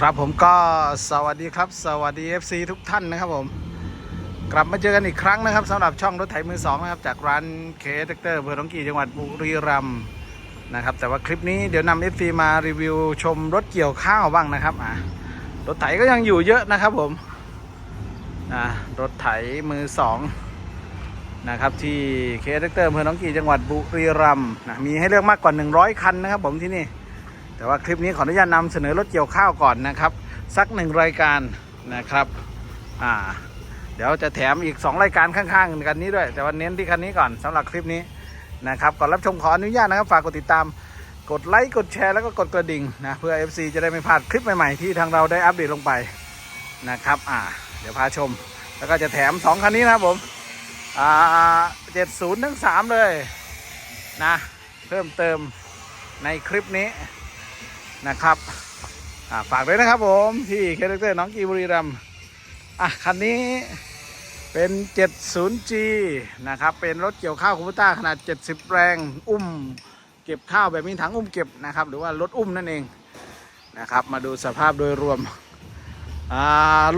ครับผมก็สวัสดีครับ สวัสดี FC ทุกท่านนะครับผม กลับมาเจอกันอีกครั้งนะครับสำหรับช่องรถไถมือสองนะครับ จากร้านเคสเตอร์อำเภอหนองกี่จังหวัดบุรีรัมย์นะครับ แต่ว่าคลิปนี้เดี๋ยวนำ FC มารีวิวชมรถเกี่ยวข้าวบ้างนะครับอะรถไถก็ยังอยู่เยอะนะครับผมอ่ารถไถมือสองนะครับที่เคสเตอร์อำเภอหนองกี่จังหวัดบุรีรัมย์นะมีให้เลือกมากกว่า 100 คันนะครับผมที่นี่ แต่ว่าคลิปนี้ขออนุญาตนำเสนอรถเกี่ยวข้าวก่อนนะครับ สักหนึ่งรายการนะครับอ่าเดี๋ยวจะแถมอีก 2 รายการข้างๆ กันนี้ด้วย แต่ว่าเน้นที่คันนี้ก่อนสำหรับคลิปนี้นะครับก่อนรับชมขออนุญาตนะครับ ฝากกดติดตามกดไลค์กดแชร์แล้วก็กดกระดิ่งนะเพื่อ FC จะได้ไม่พลาดคลิปใหม่ๆ ที่ทางเราได้อัปเดตลงไปนะครับอ่าเดี๋ยวพาชม แล้วก็จะแถม 2 คันนี้นะครับผมอ่าเจ็ดศูนย์ทั้งสามเลยนะเพิ่มเติมในคลิปนี้ นะครับฝากด้วยนะครับผมที่เคเตอร์น้องกีบุรีรัมอะคันนี้เป็น 70G นะครับ เป็นรถเกี่ยวข้าวคูปต้าขนาด 70 แรง อุ้ม เก็บข้าวแบบมีถังอุ้มเก็บนะครับ หรือว่ารถอุ้มนั่นเองนะครับ มาดูสภาพโดยรวม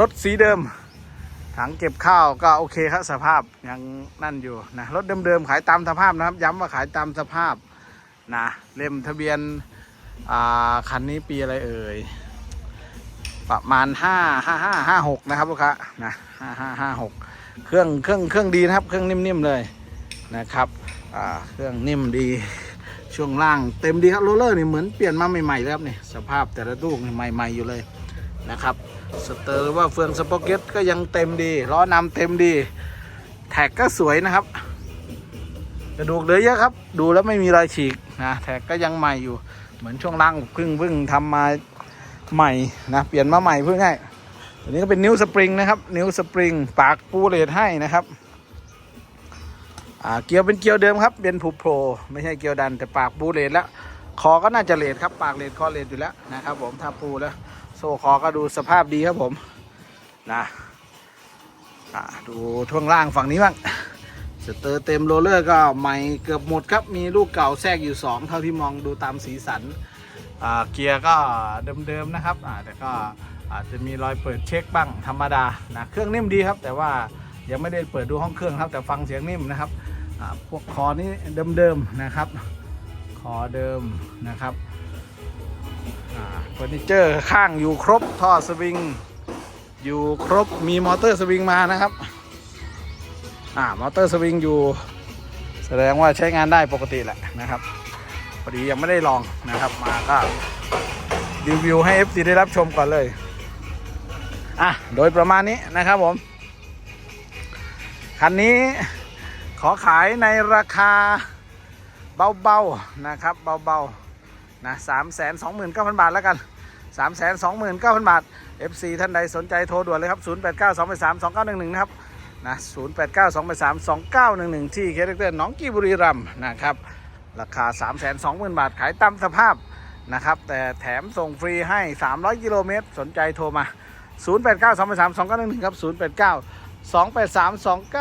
รถสีเดิม ถังเก็บข้าวก็โอเคครับสภาพยังนั่นอยู่นะ รถเดิมๆขายตามสภาพนะครับ ย้ำว่าขายตามสภาพนะเล่มทะเบียน อ่าคันนี้ปีอะไรเอ่ย ประมาณห้าห้าห้าห้าหกนะครับลูกค้านะห้าห้าห้าหกเครื่องเครื่องเครื่องดีนะครับ เครื่องนิ่มๆเลยนะครับอ่าเครื่องนิ่มดีช่วงล่างเต็มดีครับโรลเลอร์นี่เหมือนเปลี่ยนมาใหม่ๆแล้วครับนี่สภาพแต่ละลูกนี่ใหม่ๆอยู่เลยนะครับสเตอร์ว่าเฟืองสปอเก็ตก็ยังเต็มดีล้อนำเต็มดี แท็กก็สวยนะครับ กระดูกเหลือเยอะครับ ดูแล้วไม่มีรอยฉีกนะแท็กก็ยังใหม่อยู่ เหมือนช่วงล่างเพิ่งเพิ่งทำมาใหม่นะเปลี่ยนมาใหม่เพื่อง่ายตัวนี้ก็เป็นนิ้วสปริงนะครับ นิ้วสปริงปากปูเลตให้นะครับเกียวเป็นเกียวเดิมครับเป็นผูโผล่ไม่ใช่เกียวดันแต่ปากปูเลตแล้วคอก็น่าจะเลตครับปากเลตคอเลตอยู่แล้วนะครับผมถ้าปูแล้ว โซ่คอก็ดูสภาพดีครับผมนะดูช่วงล่างฝั่งนี้บ้าง สเตอร์เต็มโรลเลอร์ก็ใหม่เกือบหมดครับ มีลูกเก่าแทรกอยู่ 2 เท่าที่มองดูตามสีสันเกียร์ก็เดิมๆนะครับแต่ก็อาจจะมีรอยเปิดเช็คบ้างธรรมดานะเครื่องนิ่มดีครับ แต่ว่ายังไม่ได้เปิดดูห้องเครื่องครับ แต่ฟังเสียงนิ่มนะครับพวกคอนี้เดิมๆนะครับคอเดิมนะครับเฟอร์นิเจอร์ข้างอยู่ครบท่อสวิง อยู่ครบมีมอเตอร์สวิงมานะครับ อ่ามอเตอร์สวิงอยู่ แสดงว่าใช้งานได้ปกติแหละนะครับพอดียังไม่ได้ลองนะครับมาก็รีวิวให้ FC ได้รับชมก่อนเลยอะโดยประมาณนี้นะครับผม คันนี้ขอขายในราคาเบาๆนะครับเบาๆนะสามแสนสองหมื่นเก้าพันบาทแล้วกันสามแสนสองหมื่นเก้าพันบาท FC ท่านใดสนใจโทรด่วนเลยครับ0 8 9 2 8 3 2 9 1 1นะครับ นะ0 8 9 2 8 3 2 9 1 1ที่เคเตอร์น้องกีบุรีรัมนะครับ ราคา3 2 0 0 0 0บาทขายตามสภาพนะครับ แต่แถมส่งฟรีให้ 300 กิโลเมตร สนใจโทรมา 0 8 9 2 8 3 2 9 1 1 ครับ 0 8 9 2 8 3 2 9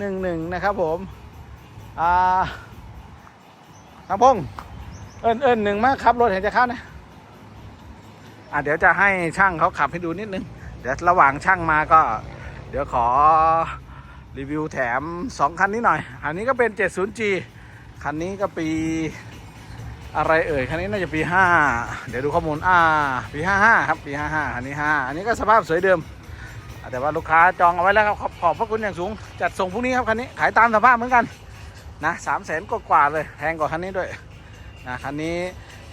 1 1 นะครับผม อ่าทางพงษ์เอิญเอิญหนึ่งมากครับรถเห็นจะเข้านะ อะเดี๋ยวจะให้ช่างเขาขับให้ดูนิดนึง เดี๋ยวระหว่างช่างมาก็ เดี๋ยวขอรีวิวแถม 2 คันนี้หน่อย อันนี้ก็เป็น 70G คันนี้ก็ปีอะไรเอ่ย คันนี้น่าจะปี 5 เดี๋ยวดูข้อมูล อ่า ปี 55 ครับ ปี 55คันนี้ 5 อันนี้ก็สภาพสวยเดิม แต่ว่าลูกค้าจองเอาไว้แล้วครับ ขอบขอบพระคุณอย่างสูง จัดส่งพรุ่งนี้ครับ คันนี้ ขายตามสภาพเหมือนกัน นะสามแสนกว่าเลย แพงกว่าคันนี้ด้วย นะ คันนี้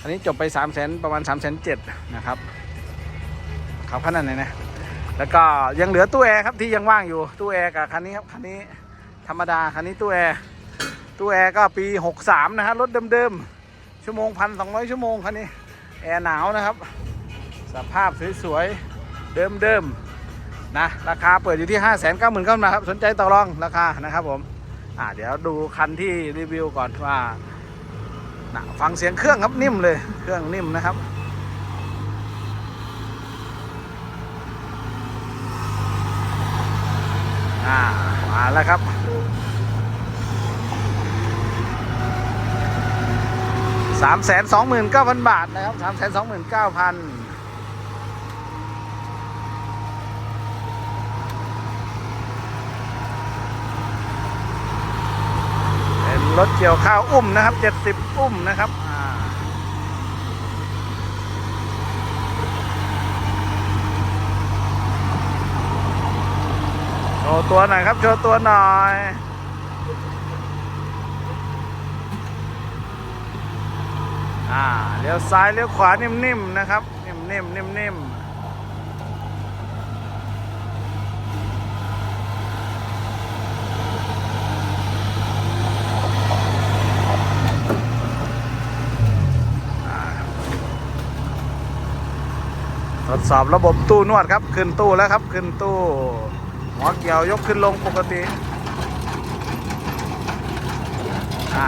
คันนี้จบไป3 0 0 0 0ประมาณ3 0 0 0 0นะครับ ขับขนาดไหนนะ แล้วก็ยังเหลือตู้แอร์ครับที่ยังว่างอยู่ตู้แอร์กับคันนี้ครับคันนี้ธรรมดาคันนี้ตู้แอร์ตู้แอร์ก็ปี 63 นะฮะรถเดิมๆ ชั่วโมงพันสองชั่วโมงคันนี้ แอร์หนาวนะครับ สภาพสวยๆ เดิมๆ นะ ราคาเปิดอยู่ที่ 5 9 9 0 0 0 0ครับ สนใจต่อรองราคานะครับผม อ่าเดี๋ยวดูคันที่รีวิวก่อนว่านะฟังเสียงเครื่องครับนิ่มเลย เครื่องนิ่มนะครับามาแล้วครับสามแสนสองหมื่นเก้าพันบาทนะครับสามแสนสองหมื่นเก้าพันเป็นรถเกี่ยวข้าวอุ้มนะครับเจ็ดสิบอุ้มนะครับ ตัวหน่อยครับ โชว์ตัวหน่อย อ่า เลี้ยวซ้ายเลี้ยวขวานิ่มๆนะครับ นิ่มๆนิ่มๆทดสอบระบบตู้นวดครับ ขึ้นตู้แล้วครับ ขึ้นตู้ หัวเกี่ยวยกขึ้นลงปกติ อ่า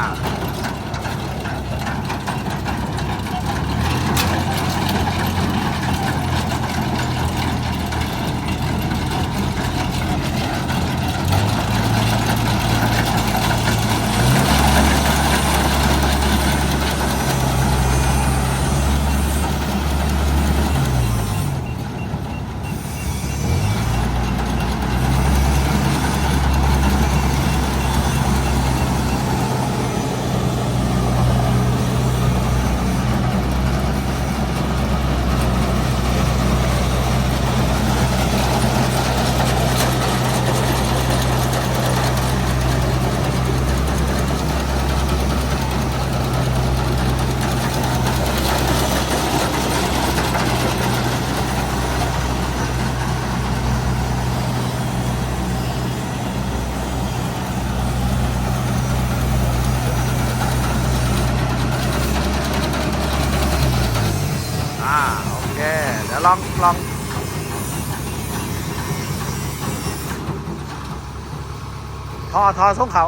ทอทอส่งเขา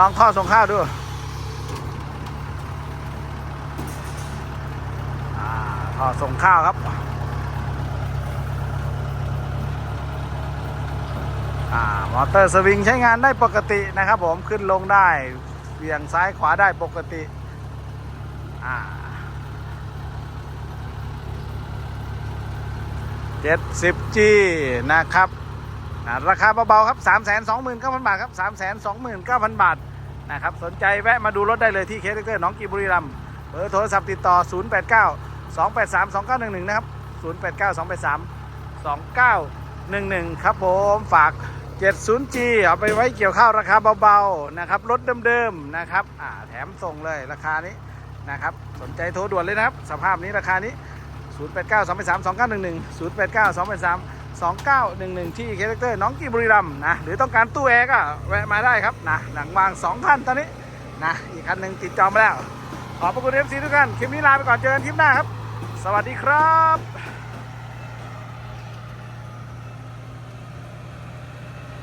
ลองทอส่งข้าวดูทอส่งข้าวครับอมอเตอร์สวิงใช้งานได้ปกตินะครับผมขึ้นลงได้เบี่ยงซ้ายขวาได้ปกติอ่า 70G นะครับ ราคาเบาๆครับ 329,000 บาทครับ 329,000 บาทนะครับสนใจแวะมาดูรถได้เลยที่เคสเตอร์น้องกีบุรีรัมย์เบอร์โทรศัพท์ติดต่อ 089 283 2911 นะครับ 089 283 2911 ครับผมฝาก 70G เอาไปไว้เกี่ยวข้าวราคาเบาๆนะครับรถเดิมๆนะครับแถมส่งเลยราคานี้นะครับสนใจโทรด่วนเลยนะครับ สภาพนี้ราคานี้ 0 8 9 2 8 3 2 9 1 1 0 8 9 2 8 3 2 9 1 1 ที่เคเตอร์น้องกีบุรีรัมนะหรือต้องการตู้แอร์ก็แวะมาได้ครับนะหลังวาง2คันตอนนี้นะอีกคันหนึ่งติดจองมาแล้ว ขอบพระคุณเอฟซีทุกท่านคลิปนี้ลาไปก่อนเจอกันคลิปหน้าครับ สวัสดีครับ